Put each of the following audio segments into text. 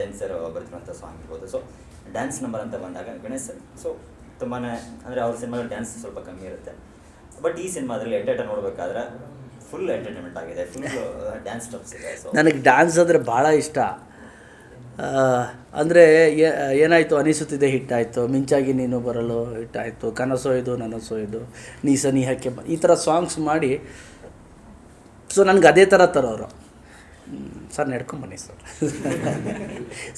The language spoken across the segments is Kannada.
ಡ್ಯಾನ್ಸರ್ ಬರ್ತಿರುವಂಥ ಸಾಂಗ್ ಇರ್ಬೋದು. ಸೊ ಡ್ಯಾನ್ಸ್ ನಂಬರ್ ಅಂತ ಬಂದಾಗ ಗಣೇಶ್ ಸರ್ ಸೊ ತುಂಬಾ ಅಂದರೆ ಅವ್ರ ಸಿನಿಮಾದಲ್ಲಿ ಡ್ಯಾನ್ಸ್ ಸ್ವಲ್ಪ ಕಮ್ಮಿ ಇರುತ್ತೆ. ಬಟ್ ಈ ಸಿನಿಮಾದಲ್ಲಿ ಎಂಟರ್ಟೈನ್ ನೋಡಬೇಕಾದ್ರೆ ಫುಲ್ ಎಂಟರ್ಟೈನ್ಮೆಂಟ್ ಆಗಿದೆ. ಫುಲ್ ಡ್ಯಾನ್ಸ್ ಸ್ಟೆಪ್ಸ್ ಇದೆ. ಸೊ ನನಗೆ ಡ್ಯಾನ್ಸ್ ಅಂದರೆ ಭಾಳ ಇಷ್ಟ. ಅಂದರೆ ಏನಾಯಿತು? ಅನಿಸುತ್ತಿದೆ, ಹಿಟ್ಟಾಯಿತು. ಮಿಂಚಾಗಿ ನೀನು ಬರಲು ಹಿಟ್ಟಾಯಿತು. ಕನಸೋ ಇದು, ನನಸೋ ಇದು. ನೀ ಸನಿಹಕ್ಕೆ ಈ ಥರ ಸಾಂಗ್ಸ್ ಮಾಡಿ ಸೊ ನನಗೆ ಅದೇ ಥರ ತರೋರು. ಸರ್ ನಡ್ಕೊಂಬನ್ನಿ ಸರ್.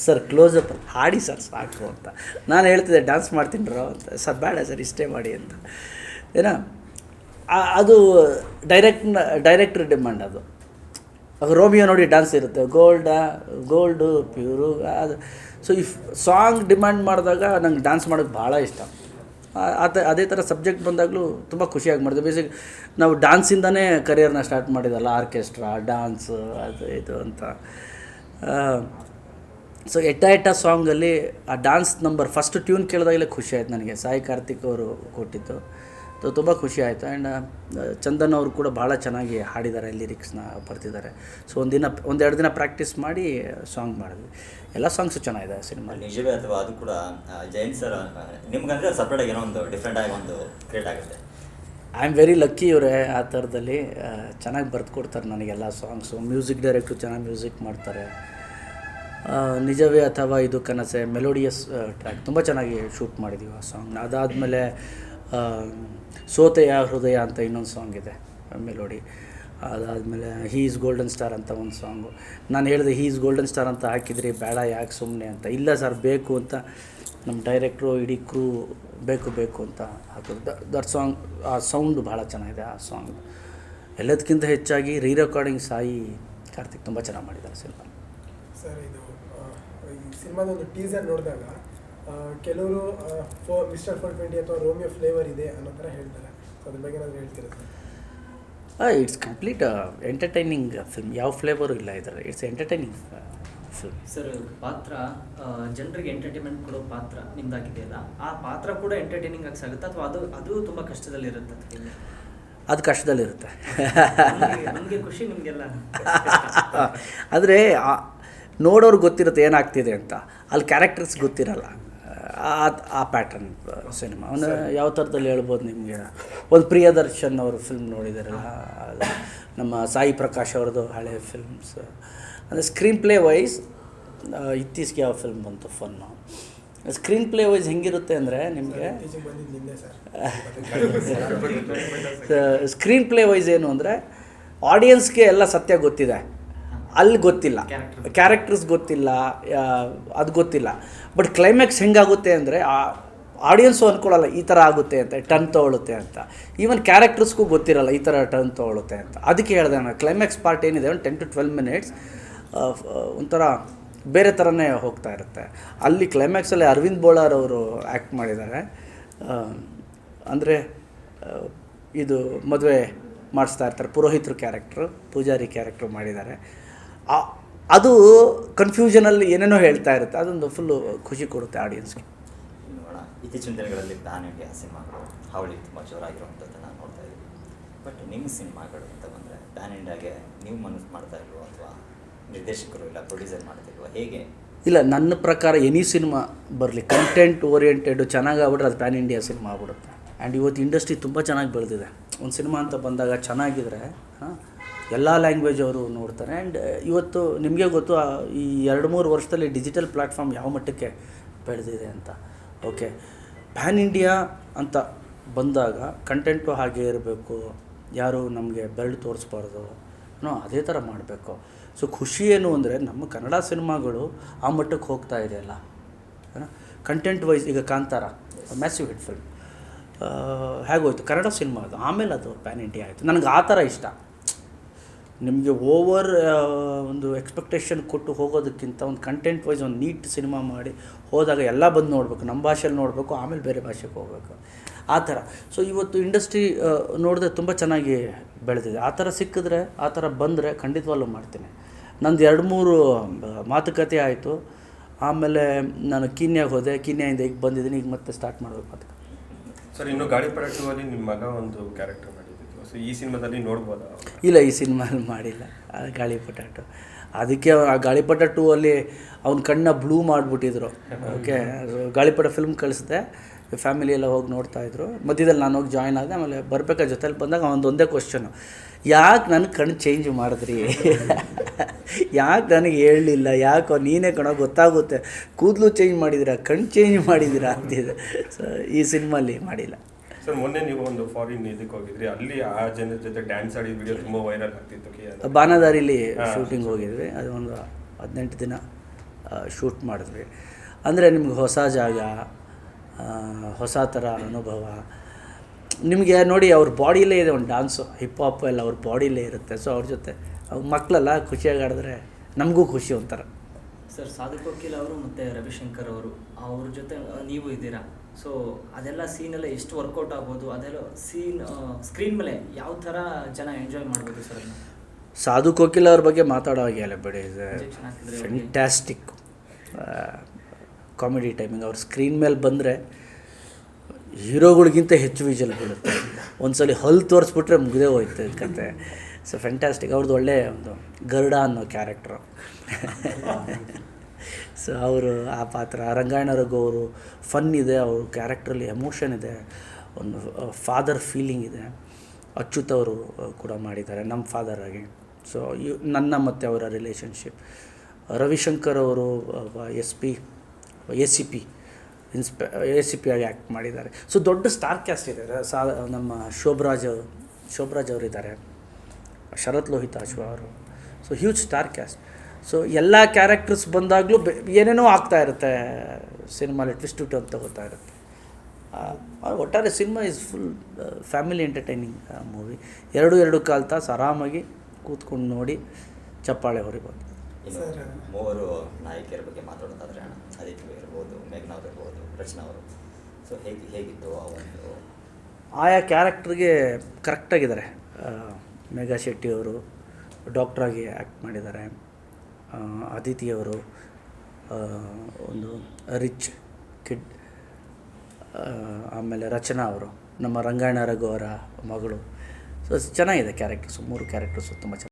ಸರ್ ಕ್ಲೋಸಪ್ ಹಾಡಿ ಸರ್, ಸಾಕು ಅಂತ. ನಾನು ಹೇಳ್ತಿದ್ದೆ ಡ್ಯಾನ್ಸ್ ಮಾಡ್ತೀನಿ ಅಂತ. ಸರ್, ಬೇಡ ಸರ್, ಇಷ್ಟೇ ಮಾಡಿ ಅಂತ. ಏನೋ? ಅದು ಡೈರೆಕ್ಟ್ ಡೈರೆಕ್ಟ್ರ್ ಡಿಮ್ಯಾಂಡ್ ಅದು. ರೋಮಿಯೋ ನೋಡಿ ಡ್ಯಾನ್ಸ್ ಇರುತ್ತೆ. ಗೋಲ್ಡ ಗೋಲ್ಡು ಪ್ಯೂರು ಅದು. ಸೊ ಇಫ್ ಸಾಂಗ್ ಡಿಮ್ಯಾಂಡ್ ಮಾಡಿದಾಗ ನಂಗೆ ಡ್ಯಾನ್ಸ್ ಮಾಡೋಕ್ಕೆ ಭಾಳ ಇಷ್ಟ. ಆತ ಅದೇ ಥರ ಸಬ್ಜೆಕ್ಟ್ ಬಂದಾಗಲೂ ತುಂಬ ಖುಷಿಯಾಗಿ ಮಾಡಿದೆ. ಬೇಸಿಕ್ ನಾವು ಡ್ಯಾನ್ಸಿಂದನೇ ಕರಿಯರ್ನ ಸ್ಟಾರ್ಟ್ ಮಾಡಿದಲ್ಲ ಆರ್ಕೆಸ್ಟ್ರಾ ಡ್ಯಾನ್ಸ್ ಅದು ಇದು ಅಂತ. ಸೊ ಎಟ್ಟ ಎಟ್ಟ ಸಾಂಗಲ್ಲಿ ಆ ಡ್ಯಾನ್ಸ್ ನಂಬರ್ ಫಸ್ಟ್ ಟ್ಯೂನ್ ಕೇಳಿದಾಗಲೇ ಖುಷಿ ಆಯ್ತು ನನಗೆ. ಸಾಯಿ ಕಾರ್ತಿಕ್ ಅವರು ಕೊಟ್ಟಿದ್ದು. ತುಂಬ ಖುಷಿ ಆಯಿತು. ಆ್ಯಂಡ್ ಚಂದನ್ ಅವರು ಕೂಡ ಭಾಳ ಚೆನ್ನಾಗಿ ಹಾಡಿದ್ದಾರೆ ಲಿರಿಕ್ಸ್ನ ಬರ್ತಿದ್ದಾರೆ. ಸೊ ಒಂದಿನ ಒಂದೆರಡು ದಿನ ಪ್ರಾಕ್ಟೀಸ್ ಮಾಡಿ ಸಾಂಗ್ ಮಾಡಿದ್ವಿ. ಎಲ್ಲ ಸಾಂಗ್ಸು ಚೆನ್ನಾಗಿದೆ ಸಿನಿಮಾ ನಿಜವೇ ಅಥವಾ ಅದು ಕೂಡ ಜೈನ್ ಸರ್ ನಿಮ್ಗಂದ್ರೆ ಸಪ್ರೇಟಾಗಿ ಏನೋ ಒಂದು ಡಿಫ್ರೆಂಟ್ ಆಗಿ ಒಂದು ಕ್ರಿಯೇಟ್ ಆಗುತ್ತೆ. ಐ ಆಮ್ ವೆರಿ ಲಕ್ಕಿ ಇವರೇ ಆ ಥರದಲ್ಲಿ. ಚೆನ್ನಾಗಿ ಬರೆದು ಕೊಡ್ತಾರೆ ನನಗೆಲ್ಲ ಸಾಂಗ್ಸು. ಮ್ಯೂಸಿಕ್ ಡೈರೆಕ್ಟ್ರು ಚೆನ್ನಾಗಿ ಮ್ಯೂಸಿಕ್ ಮಾಡ್ತಾರೆ. ನಿಜವೇ ಅಥವಾ ಇದು ಕನಸೆ ಮೆಲೋಡಿಯಸ್ ಟ್ರ್ಯಾಕ್ ತುಂಬ ಚೆನ್ನಾಗಿ ಶೂಟ್ ಮಾಡಿದ್ದೀವಿ ಆ ಸಾಂಗ್ನ ಅದಾದಮೇಲೆ ಸೋತೆಯ ಹೃದಯ ಅಂತ ಇನ್ನೊಂದು ಸಾಂಗ್ ಇದೆ ಮೆಲೋಡಿ ಅದಾದಮೇಲೆ ಹೀ ಈಸ್ ಗೋಲ್ಡನ್ ಸ್ಟಾರ್ ಅಂತ ಒಂದು ಸಾಂಗು ನಾನು ಹೇಳಿದೆ ಹೀ ಈಸ್ ಗೋಲ್ಡನ್ ಸ್ಟಾರ್ ಅಂತ ಹಾಕಿದ್ರಿ ಬೇಡ ಯಾಕೆ ಸುಮ್ಮನೆ ಅಂತ. ಇಲ್ಲ ಸರ್ ಬೇಕು ಅಂತ. ನಮ್ಮ ಡೈರೆಕ್ಟ್ರು ಇಡೀ ಕ್ರೂ ಬೇಕು ಬೇಕು ಅಂತ ಹಾಕಿದ್ರು ದಟ್ ಸಾಂಗ್ ಆ ಸೌಂಡ್ ಭಾಳ ಚೆನ್ನಾಗಿದೆ, ಆ ಸಾಂಗ್ ಎಲ್ಲದಕ್ಕಿಂತ ಹೆಚ್ಚಾಗಿ ರೀ ರೆಕಾರ್ಡಿಂಗ್ ಸಾಯಿ ಕಾರ್ತಿಕ್ ತುಂಬ ಚೆನ್ನಾಗಿ ಮಾಡಿದ್ದಾರೆ ಸಿನಿಮಾ. ಸರ್, ಇದು ಈ ಸಿನಿಮಾದ ಒಂದು ಟೀಸರ್ ನೋಡಿದಾಗ ಕೆಲವರು ಫೋ ಮಿಸ್ಟರ್ ಫೋರ್ ಟ್ವೆಂಟಿ ಅಥವಾ ರೋಮಿಯೋ ಫ್ಲೇವರ್ ಇದೆ ಅನ್ನೋ ಥರ ಹೇಳ್ತಾರೆ. ಸೊ ಅದ್ರ ಬಗ್ಗೆ ನಾನು ಹೇಳ್ತೀರಾ sir? It's complete entertaining film ಯಾವ ಫ್ಲೇವರು ಇಲ್ಲ ಇದರಲ್ಲಿ. ಇಟ್ಸ್ ಎಂಟರ್ಟೈನಿಂಗ್ ಫಿಲ್ಮ್ ಸರ್ ಪಾತ್ರ ಜನರಿಗೆ ಎಂಟರ್ಟೈನ್ಮೆಂಟ್ ಕೊಡೋ ಪಾತ್ರ ನಿಮ್ದಾಗಿದೆಯಲ್ಲ ಆ ಪಾತ್ರ ಕೂಡ ಎಂಟರ್ಟೈನಿಂಗ್ ಆಗಿ ಸಿಗುತ್ತೆ ಅಥವಾ ಅದು ಅದು ತುಂಬ ಕಷ್ಟದಲ್ಲಿರುತ್ತೆ? ಅದು ಕಷ್ಟದಲ್ಲಿರುತ್ತೆ. ನಮ್ಗೆ ಖುಷಿ ನಿಮಗೆಲ್ಲ. ಆದರೆ ನೋಡೋರು ಗೊತ್ತಿರುತ್ತೆ ಏನಾಗ್ತಿದೆ ಅಂತ. ಅಲ್ಲಿ ಕ್ಯಾರೆಕ್ಟರ್ಸ್ ಗೊತ್ತಿರಲ್ಲ. ಆ ಆ ಪ್ಯಾಟರ್ನ್ ಸಿನಿಮಾ ಅವನು ಯಾವ ಥರದಲ್ಲಿ ಹೇಳ್ಬೋದು ನಿಮಗೆ? ಒಂದು ಪ್ರಿಯದರ್ಶನ್ ಅವರು ಫಿಲ್ಮ್ ನೋಡಿದಾರಲ್ಲ ನಮ್ಮ ಸಾಯಿ ಪ್ರಕಾಶ್ ಅವ್ರದ್ದು ಹಳೆ ಫಿಲ್ಮ್ಸ್ ಅಂದರೆ ಸ್ಕ್ರೀನ್ ಪ್ಲೇ ವೈಸ್ ಇತ್ತೀಚೆಗೆ ಯಾವ ಫಿಲ್ಮ್ ಬಂತು ಫನ್ನು ಸ್ಕ್ರೀನ್ ಪ್ಲೇ ವೈಸ್ ಹೆಂಗಿರುತ್ತೆ ಅಂದರೆ ನಿಮಗೆ? ಸ್ಕ್ರೀನ್ ಪ್ಲೇ ವೈಸ್ ಏನು ಅಂದರೆ ಆಡಿಯನ್ಸ್ಗೆ ಎಲ್ಲ ಸತ್ಯ ಗೊತ್ತಿದೆ. ಅಲ್ಲಿ ಗೊತ್ತಿಲ್ಲ. ಕ್ಯಾರೆಕ್ಟರ್ಸ್ ಗೊತ್ತಿಲ್ಲ ಅದು ಗೊತ್ತಿಲ್ಲ. ಬಟ್ ಕ್ಲೈಮ್ಯಾಕ್ಸ್ ಹೆಂಗಾಗುತ್ತೆ ಅಂದರೆ ಆಡಿಯನ್ಸು ಅಂದ್ಕೊಳ್ಳಲ್ಲ ಈ ಥರ ಆಗುತ್ತೆ ಅಂತ ಟರ್ನ್ ತೊಗೊಳುತ್ತೆ ಅಂತ. ಈವನ್ ಕ್ಯಾರೆಕ್ಟರ್ಸ್ಗೂ ಗೊತ್ತಿರಲ್ಲ ಈ ಥರ ಟರ್ನ್ ತೊಗೊಳುತ್ತೆ ಅಂತ. ಅದಕ್ಕೆ ಹೇಳಿದೆ ನಾನು ಕ್ಲೈಮ್ಯಾಕ್ಸ್ ಪಾರ್ಟ್ ಏನಿದೆ ಒಂದು ಟೆನ್ ಟು ಟ್ವೆಲ್ ಮಿನಿಟ್ಸ್ ಒಂಥರ ಬೇರೆ ಥರನೇ ಹೋಗ್ತಾ ಇರುತ್ತೆ. ಅಲ್ಲಿ ಕ್ಲೈಮ್ಯಾಕ್ಸಲ್ಲಿ ಅರವಿಂದ್ ಬೋಳಾರ್ ಅವರು ಆ್ಯಕ್ಟ್ ಮಾಡಿದ್ದಾರೆ. ಅಂದರೆ ಇದು ಮದುವೆ ಮಾಡಿಸ್ತಾ ಇರ್ತಾರೆ. ಪುರೋಹಿತರು ಕ್ಯಾರೆಕ್ಟ್ರು ಪೂಜಾರಿ ಕ್ಯಾರೆಕ್ಟ್ರು ಮಾಡಿದ್ದಾರೆ. ಅದು ಕನ್ಫ್ಯೂಷನಲ್ಲಿ ಏನೇನೋ ಹೇಳ್ತಾ ಇರುತ್ತೆ ಅದೊಂದು ಫುಲ್ಲು ಖುಷಿ ಕೊಡುತ್ತೆ ಆಡಿಯನ್ಸ್ಗೆ ನೋಡೋಣ. ಇತ್ತೀಚಿನ ದಿನಗಳಲ್ಲಿ ಪ್ಯಾನ್ ಇಂಡಿಯಾ ಸಿನಿಮಾಗಳು ಹಾವಳಿ ತುಂಬ ಜೋರಾಗಿರುವಂಥದ್ದು ನಾನು ನೋಡ್ತಾ ಇದ್ದೀನಿ ಬಟ್ ನಿಮ್ಮ ಸಿನಿಮಾಗಳು ಅಂತ ಬಂದರೆ ಪ್ಯಾನ್ ಇಂಡಿಯಾಗೆ ನೀವು ಮನಸ್ಸು ಮಾಡ್ತಾ ಇಲ್ವೋ ಅಥವಾ ನಿರ್ದೇಶಕರು ಇಲ್ಲ ಪ್ರೊಡ್ಯೂಸರ್ ಮಾಡ್ತಿಲ್ವೋ ಹೇಗೆ? ಇಲ್ಲ ನನ್ನ ಪ್ರಕಾರ ಎನಿ ಸಿನಿಮಾ ಬರಲಿ ಕಂಟೆಂಟ್ ಓರಿಯೆಂಟೆಡ್ ಚೆನ್ನಾಗಿ ಆಗ್ಬಿಟ್ರೆ ಅದು ಪ್ಯಾನ್ ಇಂಡಿಯಾ ಸಿನಿಮಾ ಆಗ್ಬಿಡುತ್ತೆ. ಆ್ಯಂಡ್ ಇವತ್ತು ಇಂಡಸ್ಟ್ರಿ ತುಂಬ ಚೆನ್ನಾಗಿ ಬೆಳೆದಿದೆ. ಒಂದು ಸಿನಿಮಾ ಅಂತ ಬಂದಾಗ ಚೆನ್ನಾಗಿದ್ರೆ ಹಾಂ ಎಲ್ಲ ಲ್ಯಾಂಗ್ವೇಜ್ ಅವರು ನೋಡ್ತಾರೆ. ಆ್ಯಂಡ್ ಇವತ್ತು ನಿಮಗೆ ಗೊತ್ತು ಈ ಎರಡು ಮೂರು ವರ್ಷದಲ್ಲಿ ಡಿಜಿಟಲ್ ಪ್ಲ್ಯಾಟ್ಫಾರ್ಮ್ ಯಾವ ಮಟ್ಟಕ್ಕೆ ಬೆಳೆದಿದೆ ಅಂತ. ಓಕೆ ಪ್ಯಾನ್ ಇಂಡಿಯಾ ಅಂತ ಬಂದಾಗ ಕಂಟೆಂಟು ಹಾಗೆ ಇರಬೇಕು. ಯಾರು ನಮಗೆ ಬೆರಳು ತೋರಿಸ್ಬಾರ್ದು. ನೋ ಅದೇ ಥರ ಮಾಡಬೇಕು. ಸೊ ಖುಷಿ ಏನು ಅಂದರೆ ನಮ್ಮ ಕನ್ನಡ ಸಿನಿಮಾಗಳು ಆ ಮಟ್ಟಕ್ಕೆ ಹೋಗ್ತಾ ಇದೆಯಲ್ಲ ಕಂಟೆಂಟ್ ವೈಸ್ ಈಗ ಕಾಂತಾರ ಮ್ಯಾಸಿವ್ ಹಿಟ್ ಫಿಲ್ಮ್ ಹೇಗೋಯ್ತು? ಕನ್ನಡ ಸಿನಿಮಾ ಅದು ಆಮೇಲೆ ಅದು ಪ್ಯಾನ್ ಇಂಡಿಯಾ ಆಯಿತು. ನನಗೆ ಆ ಥರ ಇಷ್ಟ. ನಿಮಗೆ ಓವರ್ ಒಂದು ಎಕ್ಸ್ಪೆಕ್ಟೇಷನ್ ಕೊಟ್ಟು ಹೋಗೋದಕ್ಕಿಂತ ಒಂದು ಕಂಟೆಂಟ್ ವೈಸ್ ಒಂದು ನೀಟ್ ಸಿನಿಮಾ ಮಾಡಿ ಹೋದಾಗ ಎಲ್ಲ ಬಂದು ನೋಡಬೇಕು ನಮ್ಮ ಭಾಷೆಯಲ್ಲಿ ನೋಡಬೇಕು, ಆಮೇಲೆ ಬೇರೆ ಭಾಷೆಗೆ ಹೋಗಬೇಕು. ಆ ಥರ. ಸೊ ಇವತ್ತು ಇಂಡಸ್ಟ್ರಿ ನೋಡಿದ್ರೆ ತುಂಬ ಚೆನ್ನಾಗಿ ಬೆಳೆದಿದೆ. ಆ ಥರ ಸಿಕ್ಕಿದ್ರೆ, ಆ ಥರ ಬಂದರೆ ಖಂಡಿತವಾಗ್ಲೂ ಮಾಡ್ತೀನಿ. ನಂದು ಎರಡು ಮೂರು ಮಾತುಕತೆ ಆಯಿತು. ಆಮೇಲೆ ನಾನು ಕೀನ್ಯಾಗೆ ಹೋದೆ. ಕೀನ್ಯಾಯಿಂದ ಈಗ ಬಂದಿದ್ದೀನಿ. ಈಗ ಮತ್ತೆ ಸ್ಟಾರ್ಟ್ ಮಾಡಬೇಕು ಮಾತುಕತೆ. ಸರ್, ಇನ್ನು ಗಾಳಿ ಪಡಟು ನಿಮ್ಮ ಮಗ ಒಂದು ಕ್ಯಾರೆಕ್ಟರ್ ಸೊ ಈ ಸಿನಿಮಾದಲ್ಲಿ ನೋಡ್ಬೋದು? ಇಲ್ಲ, ಈ ಸಿನಿಮಾದಲ್ಲಿ ಮಾಡಿಲ್ಲ. ಆ ಟು ಅದಕ್ಕೆ ಆ ಗಾಳಿಪಟ ಟೂ ಅಲ್ಲಿ ಅವ್ನ ಕಣ್ಣ ಬ್ಲೂ ಮಾಡಿಬಿಟ್ಟಿದ್ರು. ಓಕೆ ಗಾಳಿಪಟ ಫಿಲ್ಮ್ ಕಳಿಸಿದೆ. ಫ್ಯಾಮಿಲಿ ಎಲ್ಲ ಹೋಗಿ ನೋಡ್ತಾ ಇದ್ರು. ಮಧ್ಯದಲ್ಲಿ ನಾನು ಹೋಗಿ ಜಾಯ್ನ್ ಆದೆ, ಆಮೇಲೆ ಬರ್ಬೇಕಾ ಜೊತೆಲಿ ಬಂದಾಗ ಒಂದು ಒಂದೇ ಕ್ವಶನು ಯಾಕೆ ನನ್ನ ಕಣ್ಣು ಚೇಂಜ್ ಮಾಡಿದ್ರಿ? ಯಾಕೆ ನನಗೆ ಹೇಳಲಿಲ್ಲ? ಯಾಕೋ ನೀನೇ ಕಣೋ ಗೊತ್ತಾಗುತ್ತೆ. ಕೂದಲು ಚೇಂಜ್ ಮಾಡಿದಿರಾ ಕಣ್ಣು ಚೇಂಜ್ ಮಾಡಿದ್ದೀರಾ ಅಂತಿದೆ. ಸೊ ಈ ಸಿನಿಮಾಲಿ ಮಾಡಿಲ್ಲ. ಸರ್ ಮೊನ್ನೆ ನೀವು ಒಂದು ಫಾರಿನ್ ಇದಕ್ಕೆ ಹೋಗಿದ್ರಿ. ಅಲ್ಲಿ ಆ ಜನರ ಜೊತೆ ಡ್ಯಾನ್ಸ್ ಆಡಿದ ವಿಡಿಯೋ ತುಂಬಾ ವೈರಲ್ ಆಗ್ತಿತ್ತು. ಬಾನದಾರಿಲಿ. ಶೂಟಿಂಗ್ ಹೋಗಿದ್ವಿ. ಅದು ಒಂದು ಹದಿನೆಂಟು ದಿನ ಶೂಟ್ ಮಾಡಿದ್ವಿ. ಅಂದರೆ ನಿಮ್ಗೆ ಹೊಸ ಜಾಗ ಹೊಸ ಥರ ಅನುಭವ. ನಿಮಗೆ ನೋಡಿ ಅವ್ರ ಬಾಡಿಲೇ ಇದೆ ಒಂದು ಡಾನ್ಸು ಹಿಪ್ ಹಾಪ್ ಎಲ್ಲ ಅವ್ರ ಬಾಡಿಲೇ ಇರುತ್ತೆ. ಸೊ ಅವ್ರ ಜೊತೆ ಮಕ್ಕಳೆಲ್ಲ ಖುಷಿಯಾಗಿ ಆಡಿದ್ರೆ ನಮಗೂ ಖುಷಿ ಒಂಥರ. ಸರ್ ಸಾಧಕ್ ವಕೀಲ್ ಅವರು ಮತ್ತು ರವಿಶಂಕರ್ ಅವರು ಅವ್ರ ಜೊತೆ ನೀವು ಇದ್ದೀರಾ? ಸೊ ಅದೆಲ್ಲ ಸೀನೆಲ್ಲ ಎಷ್ಟು ವರ್ಕೌಟ್ ಆಗ್ಬೋದು? ಅದೆಲ್ಲ ಸೀನ್ ಸ್ಕ್ರೀನ್ ಮೇಲೆ ಯಾವ ಥರ ಜನ ಎಂಜಾಯ್ ಮಾಡ್ಬೋದು ಸರ್ ಸಾಧು ಕೋಕಿಲ್ ಅವ್ರ ಬಗ್ಗೆ ಮಾತಾಡೋ ಹಾಗೆ ಅಲ್ಲ ಬಿಡಿ ಫ್ಯಾಂಟ್ಯಾಸ್ಟಿಕ್ ಕಾಮಿಡಿ ಟೈಮಿಂಗ್ ಅವ್ರ ಸ್ಕ್ರೀನ್ ಮೇಲೆ ಬಂದರೆ ಹೀರೋಗಳಿಗಿಂತ ಹೆಚ್ಚು ವಿಜಲ್ ಬೀಳುತ್ತೆ. ಒಂದ್ಸಲಿ ಹಲ್ ತೋರಿಸ್ಬಿಟ್ರೆ ಮುಗಿದೇ ಹೋಯ್ತು ಕತೆ. ಸೊ ಫ್ಯಾಂಟಾಸ್ಟಿಕ್ ಅವ್ರದ್ದು ಒಳ್ಳೆ ಒಂದು ಗರುಡ ಅನ್ನೋ ಕ್ಯಾರೆಕ್ಟ್ರು ಸೊ ಅವರು ಆ ಪಾತ್ರ. ರಂಗಾಯಣ ರಘು ಅವರು ಫನ್ ಇದೆ. ಅವ್ರ ಕ್ಯಾರೆಕ್ಟ್ರಲ್ಲಿ ಎಮೋಷನ್ ಇದೆ. ಒಂದು ಫಾದರ್ ಫೀಲಿಂಗ್ ಇದೆ. ಅಚ್ಯುತ್ ಅವರು ಕೂಡ ಮಾಡಿದ್ದಾರೆ, ನಮ್ಮ ಫಾದರ್ ಆಗಿ. ಸೊ ಇವ್ ನನ್ನ ಮತ್ತು ಅವರ ರಿಲೇಷನ್ಶಿಪ್ ರವಿಶಂಕರ್ ಅವರು S P A C P inspector A C P ಆಗಿ ಆ್ಯಕ್ಟ್ ಮಾಡಿದ್ದಾರೆ. ಸೊ ದೊಡ್ಡ ಸ್ಟಾರ್ ಕ್ಯಾಸ್ಟ್ ಇದೆ ಸಾ, ನಮ್ಮ ಶೋಭರಾಜ್ ಶೋಭರಾಜ್ ಅವರಿದ್ದಾರೆ. ಶರತ್ ಲೋಹಿತಾಶ್ವ ಅವರು. So huge star cast so ಎಲ್ಲ ಕ್ಯಾರೆಕ್ಟರ್ಸ್ ಬಂದಾಗಲೂ ಬೆ ಏನೇನೋ ಆಗ್ತಾ ಇರುತ್ತೆ ಸಿನಿಮಾಲಿ ಟ್ವಿಸ್ಟ್ ಟು ಅಂತ ಗೊತ್ತಾ ಇರುತ್ತೆ. ಆ, ಒಟ್ಟಾರೆ cinema is full family entertaining movie ಎರಡು ಎರಡು ಕಾಲು ತಾಸು ಆರಾಮಾಗಿ ಕೂತ್ಕೊಂಡು ನೋಡಿ ಚಪ್ಪಾಳೆ ಹೊರಗೆ ಬಂತು. ಸರ್. ಮೂವರು ನಾಯಕಿಯರ ಬಗ್ಗೆ ಮಾತಾಡೋದಾದ್ರೆ ಆದಿತ್ಯ ಇರ್ಬೋದು ಮೇಘನಾ ಅವ್ರು ಇರ್ಬೋದು ರಚನಾ ಅವರು. ಸೊ ಹೇಗೆ ಹೇಗಿತ್ತು ಆ ಒಂದು ಆಯಾ ಕ್ಯಾರೆಕ್ಟ್ರಿಗೆ ಕರೆಕ್ಟಾಗಿದ್ದಾರೆ ಮೇಘಾ ಶೆಟ್ಟಿ ಅವರು ಡಾಕ್ಟ್ರಾಗಿ ಆ್ಯಕ್ಟ್ ಮಾಡಿದ್ದಾರೆ. ಅದಿತಿಯವರು ಒಂದು ರಿಚ್ ಕಿಡ್ ಆಮೇಲೆ ರಚನಾ ಅವರು, ನಮ್ಮ ರಂಗಾಯಣ ರಘು ಅವರ ಮಗಳು. ಸೊ ಚೆನ್ನಾಗಿದೆ ಕ್ಯಾರೆಕ್ಟರ್ಸು ಮೂರು ಕ್ಯಾರೆಕ್ಟರ್ಸು ತುಂಬ ಚೆನ್ನಾಗಿ